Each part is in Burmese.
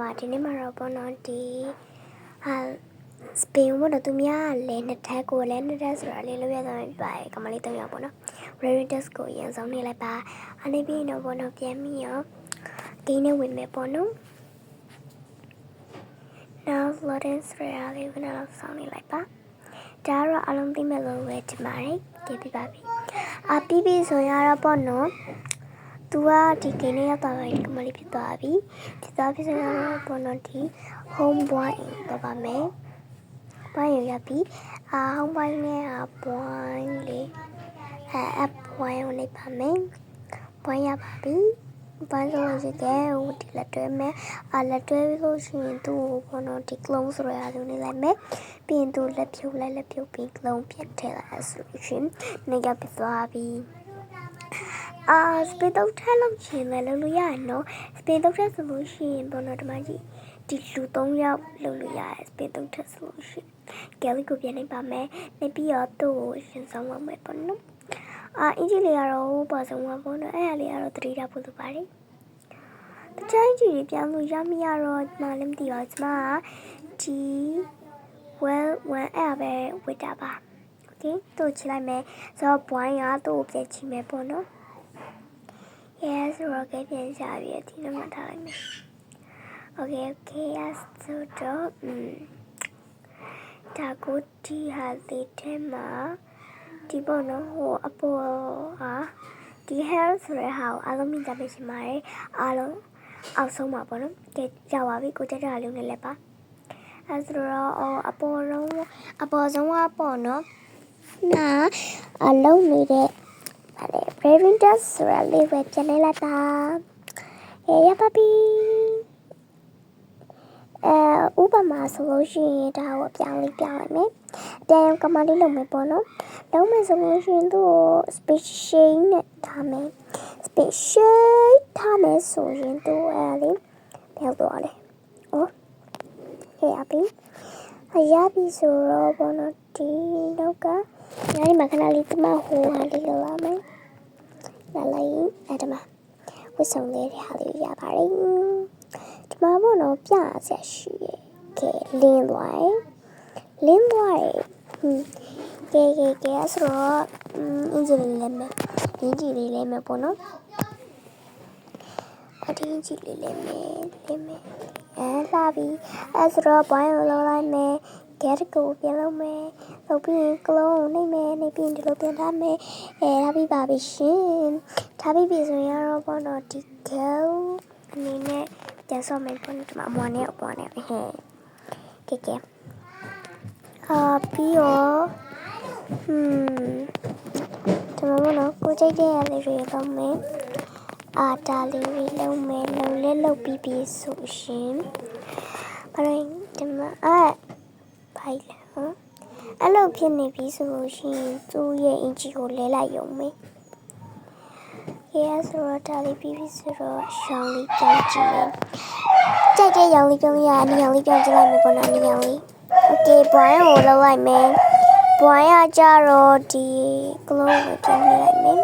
ပါဒီနေ့မှာတော့ပေါ့နော်ဒီဟာစပင်ဘောတော့သူများလဲနှစ်ထပ်ကိုလဲနှစ်ထပ်ဆိုတာလေးလို့ရသွားပြီပါကမလေး၃ယောက်ပေါ့နော် Raritas ကိုအရင်ဆုံးနေလိုက်ပါအနေပြီးတော့ပေါ့နော်ပြန်ပြီးရောဂိမ်းနဲ့ဝင်မယ်ပေါ့နော် Now Florence ဆိုတာလေးဝင်တော့ဆောင်းနေလိုက်ပါဒါကတော့အလုံးသိမဲ့လို့ပဲဒီပါတယ်ကြည့်ပြပါပြီအပြီးပြီဆိုရင်တော့ပေါ့နော် သူကဒီကိန်းနဲ့ရောက်သွားပြီကမလေးဖြစ်သွားပြီဖြစ်သွားပြီဆိုတော့ပေါ်တော့ဒီ home boy တော့ပါမယ်။ဘာရရပြီအာ home boy နဲ့အ boy လေးအဲ app boy ကိုလိုက်ပါမယ်။ boy ရပါပြီ။ဘာလို့လဲဆိုတော့ဟိုဒီလက်တွဲမယ်အာလက်တွဲပြီးလို့ရှိရင်သူ့ကိုပေါ်တော့ဒီ clone ဆိုရအောင်နေလိုက်မယ်။ပြီးရင်သူလက်ဖြုတ်လိုက်လက်ဖြုတ်ပြီး clone ပြန်ထည့်လိုက်ဆိုရှင်နေကပြသွားပြီ။ အာစပင်တုတ်ထက်လောက်ချင်မယ်လုပ်လို့ရတယ်နော်စပင်တုတ်ထက်ဆိုလို့ရှိရင်ဘောနော်ဓမ္မကြီးဒီလူ၃ယောက်လုပ်လို့ရတယ်စပင်တုတ်ထက်ဆိုလို့ရှိရင်ကယ်လီကိုပြန်လိုက်ပါမယ်နေပြီးတော့သူ့ကိုရှင်ဆောင်ရမယ်ပေါ့နော်အာအင်ဂျီလေးကတော့ပေါ်ဆုံးမှာပေါ့နော်အဲ့ဒါလေးကတော့တတိယပို့လို့ပါတယ်တချိုင်းကြီးပြန်လို့ရမရတော့မလည်းမသိပါဘူးကျွန်မကဒီ well when အဲ့ပဲဝစ်တာပါ okay တို့ချလိုက်မယ်ဆိုတော့ point ကတို့ပြန်ချမယ်ပေါ့နော် Yes ဆိုတော့ကဲပြန်ရှာပြီးဒီနံပါတ်ထားလိုက်မယ် Okay okay yes ဆိုတော့อืมဒါကိုဒီဟာလေးထဲမှာဒီပေါ့နော်ဟိုအပေါ်ဟာဒီ hair ဆိုတဲ့ဟာကိုအားလုံးမြင်ကြပေးရှင်ပါတယ်အားလုံးအောက်ဆုံးမှာပေါ့နော်ကဲကြောက်ပါပြီကိုကြက်ကြလေးနဲ့လည်းပါအဲဆိုတော့အော်အပေါ်ဆုံးအပေါ်ဆုံးကပေါ့နော်နာအလုံးနေတဲ့ Vale, preguntas sobre el libro de la Ella papi အဲဥပမာဆိုလို့ရှိရင်ဒါကိုပြောင်းလေးပြောင်းလိုက်မယ်။တရားကမလေးလုပ်မယ်ပေါ့နော်။လုပ်မယ်ဆိုလို့ရှိရင်သူ့ကို special နဲ့ထားမယ်။ special ထားမယ်ဆိုရင်သူ့အဲလေးဘယ်တော့လဲ။အော်ဟဲ့အပီ။အရာပြီဆိုတော့ပေါ့နော်ဒီနောက်ကညာဒီမှာခဏလေးတမဟိုဟာလေးလောက်လာမယ်။ လာလိုက်အဲ့ဒါမှာဝစ်ဆောင်လေးတွေဟာလေးရပါတယ်။ဒီမှာပေါ့နော်ပြရဆက်ရှိရဲ့။ကဲလင်းသွားတယ်။လင်းသွားတယ်။ဟွန်းကဲကဲကဲဆိုတော့အင်းဂျီလေးလည်းမယ်။အင်းဂျီလေးလည်းမယ်ပေါ့နော်။အတင်းကြီးလေးလည်းမယ်လည်းမယ်။အဲလာပြီ။အဲဆိုတော့ဘိုင်းကိုလောက်လိုက်မယ်။ get ကိုပြန်လုပ်မယ်။လုပ်ပြီးရင် clone ကိုနှိပ်မယ်။နှိပ်ပြီးရင်ဒီလိုပြန်ထားမယ်။အဲထားပြီးပါပြီရှင်။ထားပြီးပြီဆိုရင်တော့ပေါ့နော်ဒီ girl အနေနဲ့ပြန်ဆော့မယ်ပေါ့နော်ဒီမှာအမွာနဲ့အပွားနဲ့ဟဲ့ကဲကဲအာပြီးတော့ဟွန်းဒီမှာပေါ့နော်ကိုကြိုက်တဲ့ရလေးတွေလုပ်မယ်အာတာလေးတွေလုပ်မယ်လုံလဲလုပ်ပြီးပြီဆိုရှင်ဘာလို့ဒီမှာအဲ့ ဖိုင်လားအဲ့လိုဖြစ်နေပြီဆိုလို့ရှိရင်သူ့ရဲ့အင်ဂျီကိုလဲလိုက်ရုံပဲရဲဆိုတော့ဒါလေးပြီးပြီဆိုတော့ရှောင်းလေးကြောက်ကြည့်မယ်ကြိုက်တဲ့ရောင်လေးပြောင်းရအနီရောင်လေးပြောင်းကြည့်လိုက်မယ်ပေါ့နော်အနီရောင်လေးโอเคဘွိုင်းကိုလောက်လိုက်မယ်ဘွိုင်းကကြတော့ဒီ glow ကိုပြန်ပြလိုက်မယ်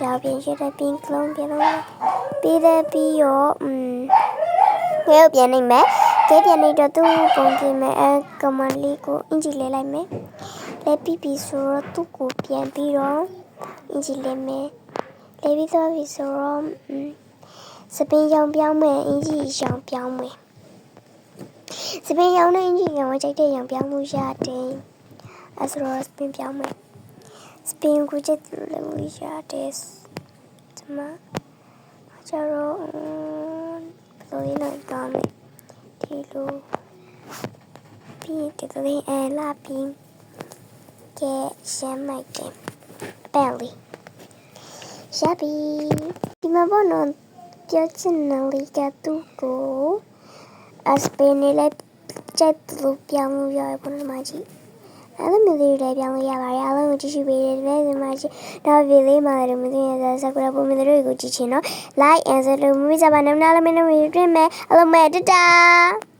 ဒါပြင်ရတဲ့ပြင် glow ပြန်လို့ပြီးတဲ့ပြီးရောอืมငဲ့ပြန်နေမယ် ကဲပြန်နေတော့သူ့ပုံပြင်မယ်အဲကမန်လေးကိုအင်ဂျီလဲလိုက်မယ်လဲပြီးပြီဆိုတော့သူ့ကိုပြန်ပြီးတော့အင်ဂျီလဲမယ်လဲပြီးတော့ပြီဆိုတော့อืมစပင်းရောင်ပြောင်းမယ်အင်ဂျီရောင်ပြောင်းမယ်စပင်းရောင်နဲ့အင်ဂျီရောင်ဝကြိုက်တဲ့ရောင်ပြောင်းမှုရတယ်အဲဆိုတော့စပင်းပြောင်းမယ်စပင်းကိုကြည့်တယ်လို့ရတယ်ဒီမှာကျတော့ဘယ်လိုလဲတော့ကောင်းမယ်ဒီ လိုပြီးဒီလိုအဲလာပြီးကဲရှမ်းမိုက်ကဲပယ်လီရှာဘီဒီမှာဘောနော်ပြောချင်တယ်လေကတူကိုအစပင်းနဲ့လည်းချက်လို့ပြောင်းလို့ရပေါ်မှာကြည့် အဲ့လိုမျိုးလေးတွေပြောင်းလို့ရပါတယ်အားလုံးကိုကြည့်ရှုပေးတဲ့ဒီမှာကြည့်တော့ဗီလေးမှာလည်းမသိရတဲ့စကူရာပုံမြင်တွေကိုကြည့်ချင်တော့ like and subscribe မိကြပါနဲ့နားလည်းမနေမတွင်မဲ့အလုံးမဲ့တတာ